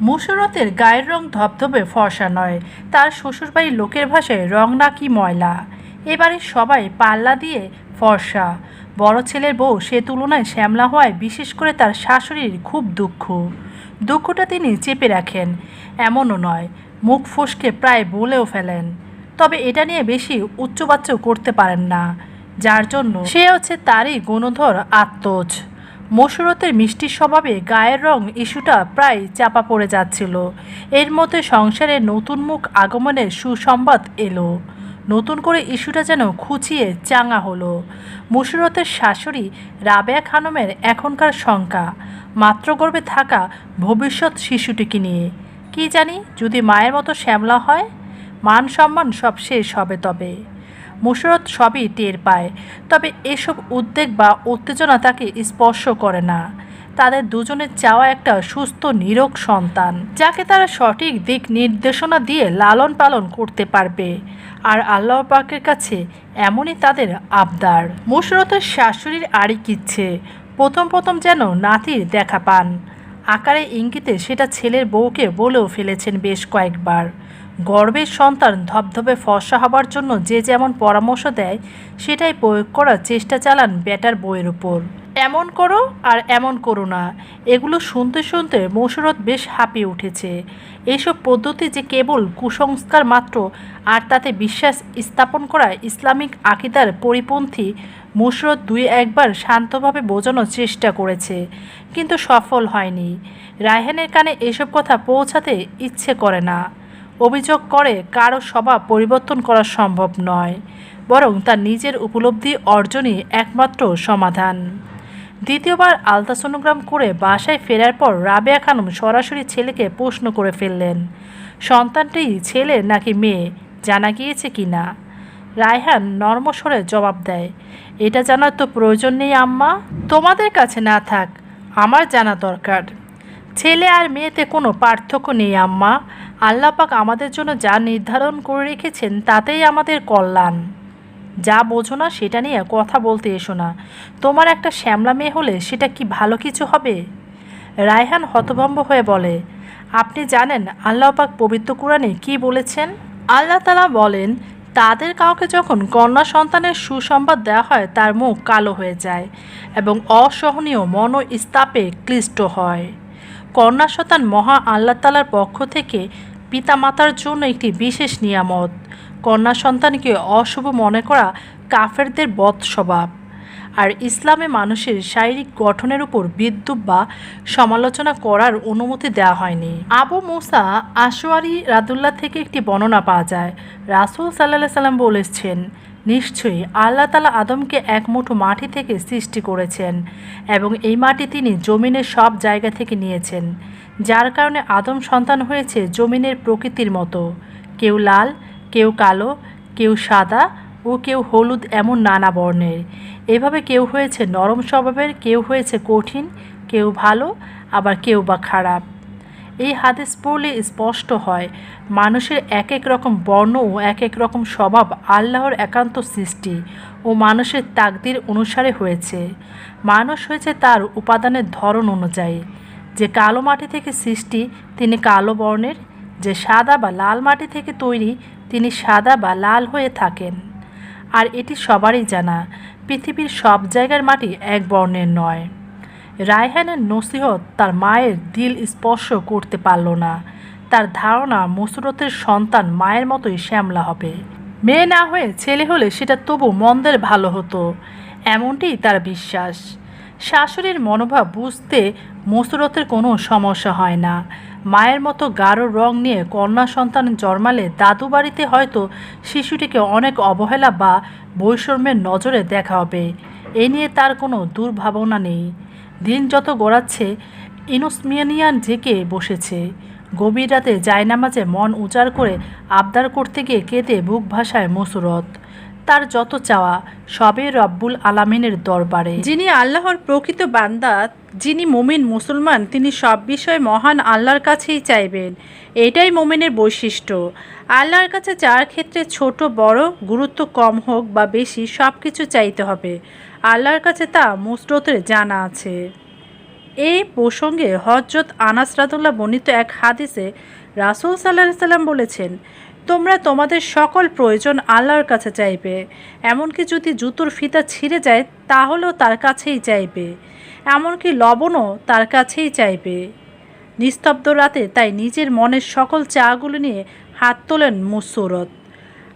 মুসরতের গায়ের রং ধবধবে, ফর্সা নয়। তার শ্বশুরবাড়ির লোকের ভাষায় রং নাকি ময়লা। এবারে সবাই পাল্লা দিয়ে ফর্সা। বড় ছেলের বউ সে তুলনায় শ্যামলা হওয়ায় বিশেষ করে তার শাশুড়ির খুব দুঃখ। দুঃখটা তিনি চেপে রাখেন। এমনও নয়, মুখ ফসকে প্রায় বলেও ফেলেন। তবে এটা নিয়ে বেশি উচ্চবাচ্য করতে পারেন না। যার জন্য সে হচ্ছে তারই গুণধর আত্মজ। মসুরতের মিষ্টি স্বভাবে গায়ের রং ইস্যুটা প্রায় চাপা পড়ে যাচ্ছিল। এর মধ্যে সংসারে নতুন মুখ আগমনের সুসংবাদ এলো। নতুন করে ইস্যুটা যেন খুঁচিয়ে চাঙা হলো। মুসুরতের শাশুড়ি রাবেয়া খানমের এখনকার শঙ্কা, মাত্র গর্ভে থাকা ভবিষ্যৎ শিশুটিকে নিয়ে। কি জানি, যদি মায়ের মতো শ্যামলা হয়, মান সম্মান সব শেষ হবে তবে। মুশরত সবই টের পায়। তবে এসব উদ্বেগ বা উত্তেজনা তাকে স্পর্শ করে না। তাদের দুজনের চাওয়া একটা সুস্থ, নিরোগ সন্তান, যাকে তারা সঠিক দিক নির্দেশনা দিয়ে লালন পালন করতে পারবে। আর আল্লাহ পাকের কাছে এমনই তাদের আবদার। মুশরতের শাশুড়ির আড়ি কিচ্ছে। প্রথম প্রথম যেন নাতির দেখা পান। আকারে ইঙ্গিতে সেটা ছেলের বউকে বলেও ফেলেছেন বেশ কয়েকবার। গর্বের সন্তান ধবধবে ফর্সা হবার জন্য যে যেমন পরামর্শ দেয়, সেটাই প্রয়োগ করার চেষ্টা চালান বেটার বইয়ের উপর। এমন করো আর এমন করো না। এগুলো শুনতে শুনতে মসুরত বেশ হাঁপিয়ে উঠেছে। এইসব পদ্ধতি যে কেবল কুসংস্কার মাত্র, আর তাতে বিশ্বাস স্থাপন করা ইসলামিক আকিদার পরিপন্থী মুশরত দুই একবার শান্তভাবে বোঝানোর চেষ্টা করেছে, কিন্তু সফল হয়নি। রায়হানের কানে এসব কথা পৌঁছাতে ইচ্ছে করে না। অভিযোগ করে কারও স্বভাব পরিবর্তন করা সম্ভব নয়, বরং তার নিজের উপলব্ধি অর্জনই একমাত্র সমাধান। দ্বিতীয়বার আলট্রাসোনোগ্রাম করে বাসায় ফেরার পর রাবেয়া খানম সরাসরি ছেলেকে প্রশ্ন করে ফেললেন, সন্তানটি ছেলে নাকি মেয়ে? জানা গিয়েছে কি না? রায়হান নর্মস্বরে জবাব দেয়, এটা জানার তো প্রয়োজন নেই আম্মা। তোমাদের কাছে না থাক, আমার জানা দরকার। ছেলে আর মেয়েতে কোনো পার্থক্য নেই আম্মা। আল্লাপাক আমাদের জন্য যা নির্ধারণ করে রেখেছেন, তাতেই আমাদের কল্যাণ। যা বোঝো না, সেটা নিয়ে কথা বলতে এসো না। তোমার একটা শ্যামলা মেয়ে হলে সেটা কি ভালো কিছু হবে? রায়হান হতভম্ব হয়ে বলে, আপনি জানেন আল্লাহ পাক পবিত্র কোরআনে কি বলেছেন? আল্লাহ তালা বলেন, তাদের কাউকে যখন কন্যা সন্তানের সুসংবাদ দেওয়া হয়, তার মুখ কালো হয়ে যায় এবং অসহনীয় মনোস্তাপে ক্লিষ্ট হয়। কন্যা সন্তান মহা আল্লাহ তালার পক্ষ থেকে পিতামাতার জন্য একটি বিশেষ নিয়ামত। কন্যা সন্তানকে অশুভ মনে করা কাফেরদের বদ স্বভাব। আর ইসলামে মানুষের শারীরিক গঠনের উপর বিদ্যুৎ বা সমালোচনা করার অনুমতি দেওয়া হয়নি। আবু মুসা আশোয়ারি রাদুল্লাহ থেকে একটি বর্ণনা পাওয়া যায়। রাসুল সাল্লাহ সাল্লাম বলেছেন, নিশ্চয়ই আল্লাহ তালা আদমকে এক মুঠো মাটি থেকে সৃষ্টি করেছেন এবং এই মাটি তিনি জমিনের সব জায়গা থেকে নিয়েছেন। যার কারণে আদম সন্তান হয়েছে জমিনের প্রকৃতির মতো। কেউ লাল, কেউ কালো, কেউ সাদা ও কেউ হলুদ এমন নানা বর্ণের। এভাবে কেউ হয়েছে নরম স্বভাবের, কেউ হয়েছে কঠিন, কেউ ভালো, আবার কেউ বা খারাপ। এই হাদিস পড়লে স্পষ্ট হয়, মানুষের এক এক রকম বর্ণ ও এক এক রকম স্বভাব আল্লাহর একান্ত সৃষ্টি ও মানুষের তাকদির অনুসারে হয়েছে। মানুষ হয়েছে তার উপাদানের ধরন অনুযায়ী। যে কালো মাটি থেকে সৃষ্টি, তিনি কালো বর্ণের। যে সাদা বা লাল মাটি থেকে তৈরি, তিনি সাদা বা লাল হয়ে থাকেন। আর এটি সবারই জানা, পৃথিবীর সব জায়গার মাটি এক বর্ণের নয়। রায়হানের নসিহত তার মায়ের দিল স্পর্শ করতে পারল না। তার ধারণা মসুরতের সন্তান মায়ের মতোই শ্যামলা হবে। মেয়ে না হয়ে ছেলে হলে সেটা তবু মন্দের ভালো হতো এমনটিই তার বিশ্বাস। শাশুড়ির মনোভাব বুঝতে মসুরতের কোনো সমস্যা হয় না। মায়ের মতো গাঢ় রং নিয়ে কন্যা সন্তান জন্মালে দাদু বাড়িতে হয়তো শিশুটিকে অনেক অবহেলা বা বৈষম্যের নজরে দেখা হবে। এ নিয়ে তার কোনো দুর্ভাবনা নেই। দিন যত গড়াচ্ছে ইনোসমিয়ানিয়ান জেকে বসেছে। গভীর রাতে জায়নামাজে মন উজাড় করে আবদার করতে গিয়ে কেঁদে বুক ভাষায় মসুরত। তার যত চাওয়া, সবে রব্বুল আলামিনের দরবারে। যিনি আল্লাহর প্রকৃত বান্দা, যিনি মুমিন মুসলমান, তিনি সব বিষয়ে মহান আল্লাহর কাছেই চাইবেন। এটাই মুমিনের বৈশিষ্ট্য। আল্লাহর কাছে চার ক্ষেত্রে ছোট, বড়, গুরুত্ব কম হোক বা বেশি সব কিছু চাইতে হবে। আল্লাহর কাছে তা মুসরতের জানা আছে। এই প্রসঙ্গে হজরত আনাস রাদুল্লাহ বর্ণিত এক হাদিসে রাসুল সাল্লাহ সাল্লাম বলেছেন তোমরা তোমাদের সকল প্রয়োজন আল্লাহর কাছে চাইবে। এমনকি যদি জুতোর ফিতা ছিঁড়ে যায়, তাহলেও তার কাছেই চাইবে। এমনকি লবণও তার কাছেই চাইবে। নিস্তব্ধ রাতে তাই নিজের মনের সকল চাগুলো নিয়ে হাত তোলেন মুসুরত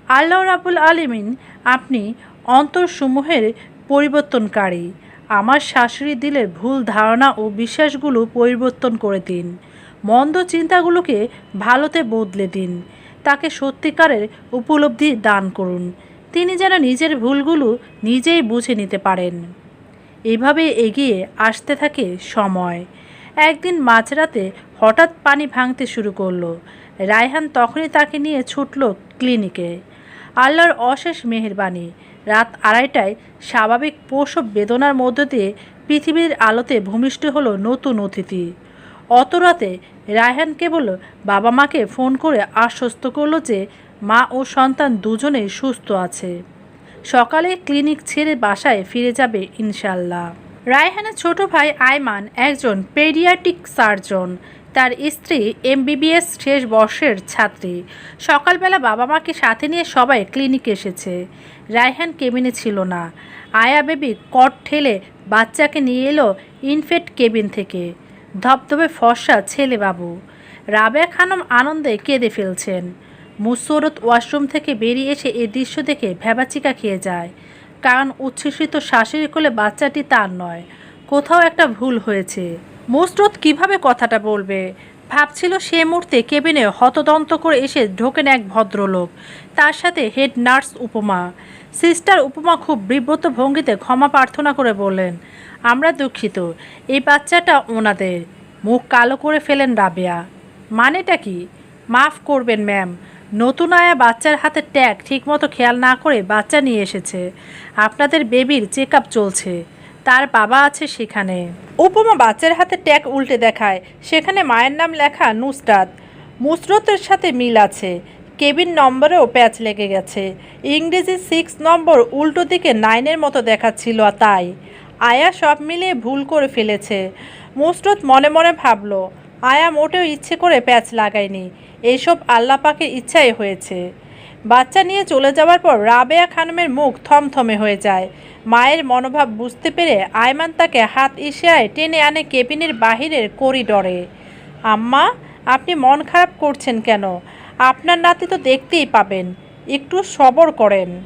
আল্লাহ রাবুল আলিমিন আপনি অন্তরসমূহের পরিবর্তনকারী। আমার শাশুড়ি দিলের ভুল ধারণা ও বিশ্বাসগুলো পরিবর্তন করে দিন। মন্দ চিন্তাগুলোকে ভালোতে বদলে দিন। তাকে সত্যিকারের উপলব্ধি দান করুন। তিনি যেন নিজের ভুলগুলো নিজেই বুঝে নিতে পারেন। এভাবে এগিয়ে আসতে থাকে সময়। একদিন মাঝরাতে হঠাৎ পানি ভাঙতে শুরু করল। রায়হান তখনই তাকে নিয়ে ছুটল ক্লিনিকে। আল্লাহর অশেষ মেহেরবানি। রাত আড়াইটায় স্বাভাবিক প্রসব বেদনার মধ্য দিয়ে পৃথিবীর আলোতে ভূমিষ্ঠ হলো নতুন অতিথি। অত রাতে রায়হান কেবল বাবা মাকে ফোন করে আশ্বস্ত করল যে মা ও সন্তান দুজনেই সুস্থ আছে। সকালে ক্লিনিক ছেড়ে বাসায় ফিরে যাবে ইনশাল্লাহ রায়হানের ছোট ভাই আয়মান একজন পেডিয়াটিক সার্জন। তার স্ত্রী এমবিবিএস শেষ বর্ষের ছাত্রী। সকালবেলা বাবা মাকে সাথে নিয়ে সবাই ক্লিনিকে এসেছে। রায়হান কেবিনে ছিল না। আয়া বেবি কট ঠেলে বাচ্চাকে নিয়ে এলো ইনফেক্ট কেবিন থেকে। ধবধবে ফর্সা ছেলে বাবু রাবেয়া খানম আনন্দে কেঁদে ফেলছেন। মুসরত ওয়াশরুম থেকে বেরিয়ে এসে এই দৃশ্য দেখে ভেবাচিকা খেয়ে যায়। কারণ উচ্ছ্বসিত শাশুড়ি কোলে বাচ্চাটি তার নয়। কোথাও একটা ভুল হয়েছে। মুসরত কীভাবে কথাটা বলবে? ভাবছিল সে মুহূর্তে কেবিনে হতদন্ত করে এসে ঢোকেন এক ভদ্রলোক। তার সাথে হেড নার্স উপমা। সিস্টার উপমা খুব বিব্রত ভঙ্গিতে ক্ষমা প্রার্থনা করে বললেন, আমরা দুঃখিত, এই বাচ্চাটা ওনাদের। মুখ কালো করে ফেলেন রাবেয়া। মানেটা কি? মাফ করবেন, ম্যাম। নতুন আয়া বাচ্চার হাতে ট্যাগ ঠিকমতো খেয়াল না করে বাচ্চা নিয়ে এসেছে। আপনাদের বেবির চেক চলছে। তার বাবা আছে সেখানে। উপমা বাচ্চার হাতে ট্যাগ উল্টে দেখায়। সেখানে মায়ের নাম লেখা নুসরাত। মুসরতের সাথে মিল আছে। কেবিন নম্বরেও প্যাচ লেগে গেছে। ইংরেজি সিক্স নম্বর উল্টো দিকে নাইনের মতো দেখাচ্ছিল তাই। আয়া সব মিলিয়ে ভুল করে ফেলেছে। মুসরত মনে মনে ভাবল, আয়া মোটেও ইচ্ছে করে প্যাচ লাগায়নি। এইসব আল্লাহ পাকের ইচ্ছাই হয়েছে। বাচ্চা নিয়ে চলে যাওয়ার পর রাবেয়া খানমের মুখ থমথমে হয়ে যায়। মায়ের মনোভাব বুঝতে পেরে আয়মান তাকে হাত ইশারায় টেনে আনে কেবিনের বাহিরের করিডরে। আম্মা, আপনি মন খারাপ করছেন কেন? আপনার নাতি তো দেখতেই পাবেন। একটু সবর করেন।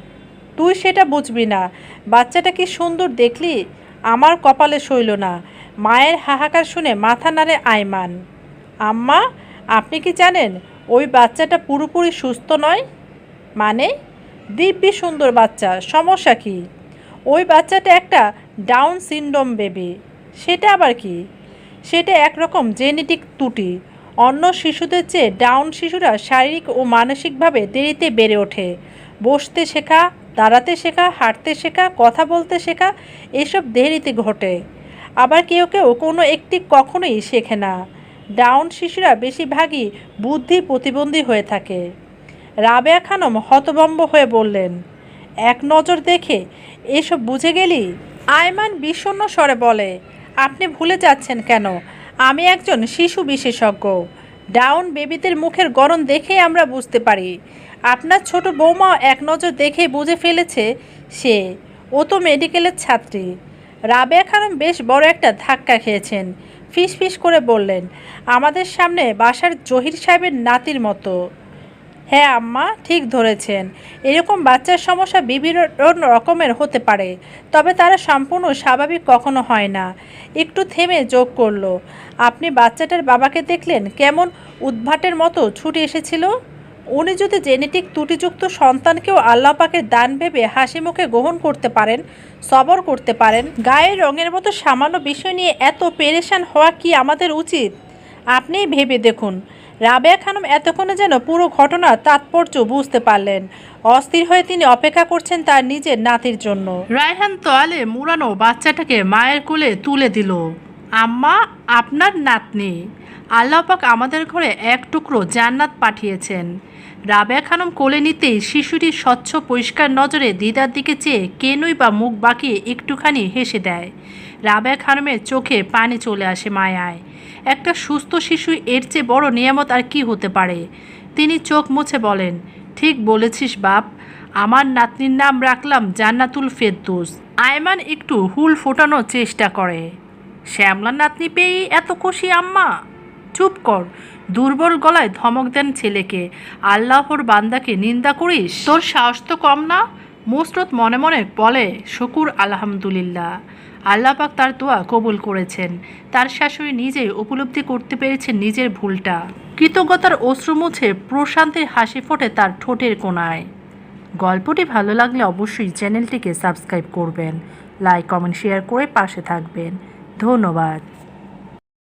তুই সেটা বুঝবি না। বাচ্চাটা কি সুন্দর দেখলি? আমার কপালে সইল না। মায়ের হাহাকার শুনে মাথা নাড়ে আয়মান। আম্মা, আপনি কি জানেন, ওই বাচ্চাটা পুরোপুরি সুস্থ নয়? মানে দিব্যি সুন্দর বাচ্চা, সমস্যা কি? ওই বাচ্চাটা একটা ডাউন সিনড্রোম বেবি। সেটা আবার কি? সেটা একরকম জেনেটিক ত্রুটি। অন্য শিশুদের চেয়ে ডাউন শিশুরা শারীরিক ও মানসিকভাবে দেরিতে বেড়ে ওঠে। বসতে শেখা, দাঁড়াতে শেখা, হাঁটতে শেখা, কথা বলতে শেখা, এসব দেরিতে ঘটে। আবার কেউ কেউ কোনো একটি কখনোই শেখে না। ডাউন শিশুরা বেশিরভাগই বুদ্ধি প্রতিবন্ধী হয়ে থাকে। রাবেয়া খানম হতভম্ব হয়ে বললেন, এক নজর দেখে এসব বুঝে গেলি? আয়মান বিষণ্ণ স্বরে বলে, আপনি ভুলে যাচ্ছেন কেন? আমি একজন শিশু বিশেষজ্ঞ। ডাউন বেবিদের মুখের গরম দেখে আমরা বুঝতে পারি। আপনার ছোট বৌমা এক নজর দেখে বুঝে ফেলেছে সে। ও তো মেডিকেলের ছাত্রী। রাবেয়া খানম বেশ বড় একটা ধাক্কা খেয়েছেন। ফিস ফিস করে বললেন, আমাদের সামনে বাসার জহির সাহেবের নাতির মতো। হ্যাঁ আম্মা, ঠিক ধরেছেন। এরকম বাচ্চার সমস্যা বিভিন্ন রকমের হতে পারে, তবে তারা সম্পূর্ণ স্বাভাবিক কখনো হয় না। একটু থেমে যোগ করল। আপনি বাচ্চাটার বাবাকে দেখলেন কেমন উদ্ভাটের মতো ছুটে এসেছিল? উনি যদি জেনেটিক ত্রুটিযুক্ত সন্তানকেও আল্লাহ পাকের দান ভেবে হাসি মুখে গ্রহণ করতে পারেন, সবর করতে পারেন, গায়ের রঙের মতো সামান্য বিষয় নিয়ে এত পেরেশান হওয়া কি আমাদের উচিত? আপনিই ভেবে দেখুন। রাবেয়া খানম এতক্ষণে যেন পুরো ঘটনার তাৎপর্য বুঝতে পারলেন। অস্থির হয়ে তিনি অপেক্ষা করছেন তার নিজের নাতির জন্য। রায়হান তোয়ালে মুড়ানো বাচ্চাটাকে মায়ের কোলে তুলে দিল। আম্মা, আপনার নাতনি। আল্লাহ পাক আমাদের ঘরে এক টুকরো জান্নাত পাঠিয়েছেন। রাবেয়া খানম কোলে নিতেই শিশুটির স্বচ্ছ পরিষ্কার নজরে দিদার দিকে চেয়ে কেনই বা মুখ বাঁকিয়ে একটুখানি হেসে দেয়। রাবেয়া খানমের চোখে পানি চলে আসে মায়ায়। একটা সুস্থ শিশু এর চেয়ে বড় নিয়ামত আর কি হতে পারে? তিনি চোখ মুছে বলেন, ঠিক বলেছিস বাপ, আমার নাতনির নাম রাখলাম জান্নাতুল ফেরদৌস। আয়মান একটু হুল ফোটানোর চেষ্টা করে। শ্যামলা নাতনি পেয়েই এত খুশি আম্মা। চুপ কর, দুর্বল গলায় ধমক দেন ছেলেকে। আল্লাহর বান্দাকে নিন্দা করিস? তোর সাহস তো কম না? মুসরত মনে মনে বলে, শকুর আলহামদুলিল্লাহ। আল্লাহ পাক তার দোয়া কবুল করেছেন। তার শাশুড়ি নিজেই উপলব্ধি করতে পেরেছেন নিজের ভুলটা। কৃতজ্ঞতার অশ্রু মুছে প্রশান্তির হাসি ফোটে তার ঠোঁটের কোণায়। গল্পটি ভালো লাগলে অবশ্যই চ্যানেলটিকে সাবস্ক্রাইব করবেন, লাইক, কমেন্ট, শেয়ার করে পাশে থাকবেন। ধন্যবাদ।